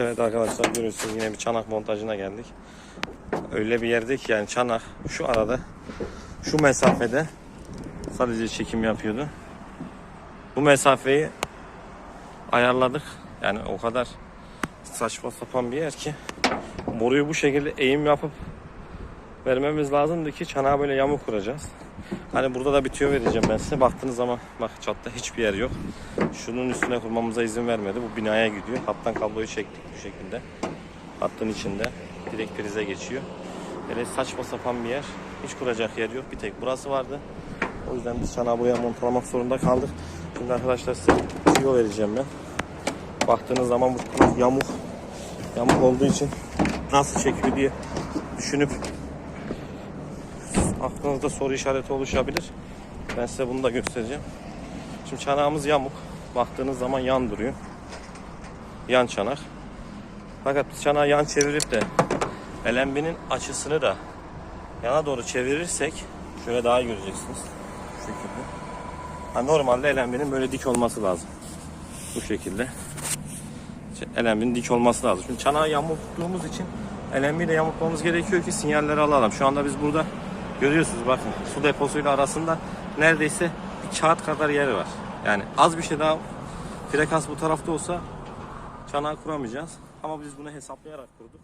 Evet arkadaşlar görüyorsunuz yine bir çanak montajına geldik. Öyle bir yerde yani çanak şu arada şu mesafede sadece çekim yapıyordu. Bu mesafeyi ayarladık. Yani o kadar saçma sapan bir yer ki boruyu bu şekilde eğim yapıp vermemiz lazımdı ki çanağı böyle yamuk kuracağız. Hani burada da bir tüyo vereceğim ben size. Baktığınız zaman bak çatta hiçbir yer yok. Şunun üstüne kurmamıza izin vermedi. Bu binaya gidiyor. Hattan kabloyu çektik bu şekilde. Hattın içinde. Direkt prize geçiyor. Böyle saçma sapan bir yer. Hiç kuracak yer yok. Bir tek burası vardı. O yüzden biz çanağı buraya montalamak zorunda kaldık. Şimdi arkadaşlar size tüyo vereceğim ben. Baktığınız zaman bu yamuk. Yamuk olduğu için nasıl çekiyor diye düşünüp aklınızda soru işareti oluşabilir. Ben size bunu da göstereceğim. Şimdi çanağımız yamuk. Baktığınız zaman yan duruyor. Yan çanak. Fakat biz çanağı yan çevirip de LMB'nin açısını da yana doğru çevirirsek şöyle daha göreceksiniz. Şu şekilde. Ha, normalde LMB'nin böyle dik olması lazım. Bu şekilde. LMB'nin dik olması lazım. Şimdi çanağı yamulttuğumuz için LMB'yi de yamultmamız gerekiyor ki sinyalleri alalım. Şu anda biz burada görüyorsunuz bakın su deposuyla arasında neredeyse bir kağıt kadar yer var. Yani az bir şey daha frekans bu tarafta olsa çanağı kuramayacağız. Ama biz bunu hesaplayarak kurduk.